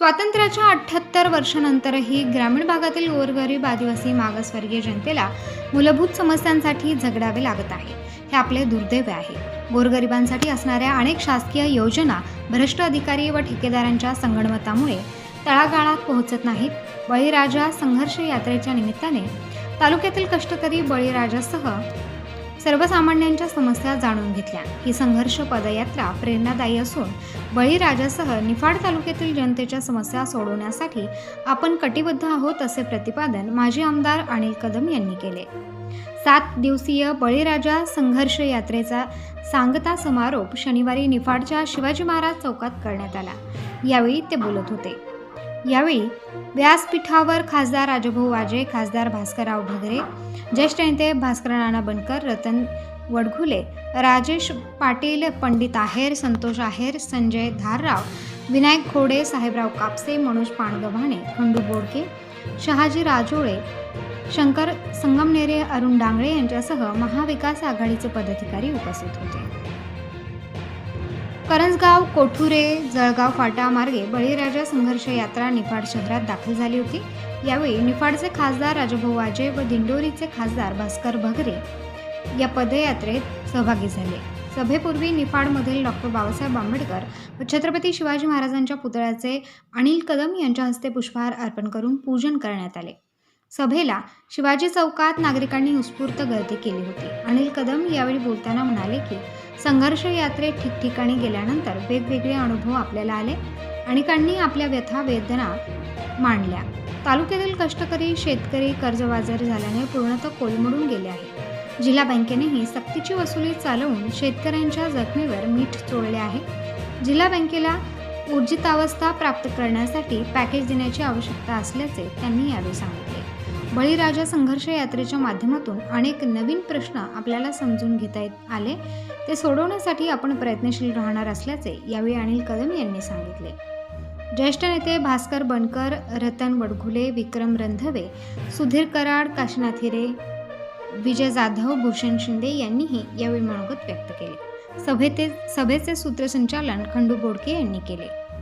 स्वातंत्र्याच्या अठ्ठ्याहत्तर वर्षानंतरही ग्रामीण भागातील गोरगरीब आदिवासी मागासवर्गीय जनतेला मूलभूत समस्यांसाठी झगडावे लागत आहे. हे आपले दुर्दैव आहे. गोरगरिबांसाठी असणाऱ्या अनेक शासकीय योजना भ्रष्ट अधिकारी व ठेकेदारांच्या संगणमतामुळे तळागाळात पोहोचत नाहीत. बळीराजा संघर्ष यात्रेच्या निमित्ताने तालुक्यातील कष्टकरी बळीराजासह सर्वसामान्यांच्या समस्या जाणून घेतल्या. ही संघर्ष पदयात्रा प्रेरणादायी असून बळीराजासह निफाड तालुक्यातील जनतेच्या समस्या सोडवण्यासाठी आपण कटिबद्ध आहोत असे प्रतिपादन माजी आमदार अनिल कदम यांनी केले. सात दिवसीय बळीराजा संघर्ष यात्रेचा सांगता समारोप शनिवारी निफाडच्या शिवाजी महाराज चौकात करण्यात आला. यावेळी ते बोलत होते. यावेळी व्यासपीठावर खासदार राजभाऊ वाजे खासदार भास्करराव भगरे ज्येष्ठ नेते भास्कर नाना बनकर रतन वडघुले राजेश पाटील पंडित आहेर संतोष आहेर संजय धारराव विनायक खोडे साहेबराव कापसे मनोज पाणगव्हाणे खंडू बोडके शहाजी राजोळे शंकर संगमनेरे अरुण डांगळे यांच्यासह महाविकास आघाडीचे पदाधिकारी उपस्थित होते. करंजगाव कोठुरे जळगाव फाटा मार्गे बळीराजा संघर्ष यात्रा निफाड शहरात दाखल झाली होती. यावेळी निफाडचे खासदार राजभाऊ वाजे व दिंडोरीचे खासदार भास्कर भगरे या पदयात्रेत सहभागी झाले. सभेपूर्वी निफाडमधील डॉक्टर बाबासाहेब आंबेडकर व छत्रपती शिवाजी महाराजांच्या पुतळ्याचे अनिल कदम यांच्या हस्ते पुष्पहार अर्पण करून पूजन करण्यात आले. सभेला शिवाजी चौकात नागरिकांनी उत्स्फूर्त गर्दी केली होती. अनिल कदम यावेळी बोलताना म्हणाले की संघर्ष यात्रेत ठिकठिकाणी गेल्यानंतर वेगवेगळे अनुभव आपल्याला आले अनेकांनी आपल्या व्यथा वेदना मांडल्या. तालुक्यातील कष्टकरी शेतकरी कर्जबाजार झाल्याने पूर्णतः कोलमडून गेले आहे जिल्हा बँकेनेही सक्तीची वसुली चालवून शेतकऱ्यांच्या जखमेवर मीठ चोळले आहे. जिल्हा बँकेला ऊर्जितावस्था प्राप्त करण्यासाठी पॅकेज देण्याची आवश्यकता असल्याचे त्यांनी यावेळी सांगितले. बळीराजा संघर्ष यात्रेच्या माध्यमातून अनेक नवीन प्रश्न आपल्याला समजून घेता येत आले. ते सोडवण्यासाठी आपण प्रयत्नशील राहणार असल्याचे यावेळी अनिल कदम यांनी सांगितले. ज्येष्ठ नेते भास्कर बनकर रतन वडघुले विक्रम रंधवे सुधीर कराड काशीनाथ हिरे विजय जाधव भूषण शिंदे यांनीही यावेळी मनोगत व्यक्त केले. सभेते सभेचे सूत्रसंचालन खंडू बोडके यांनी केले.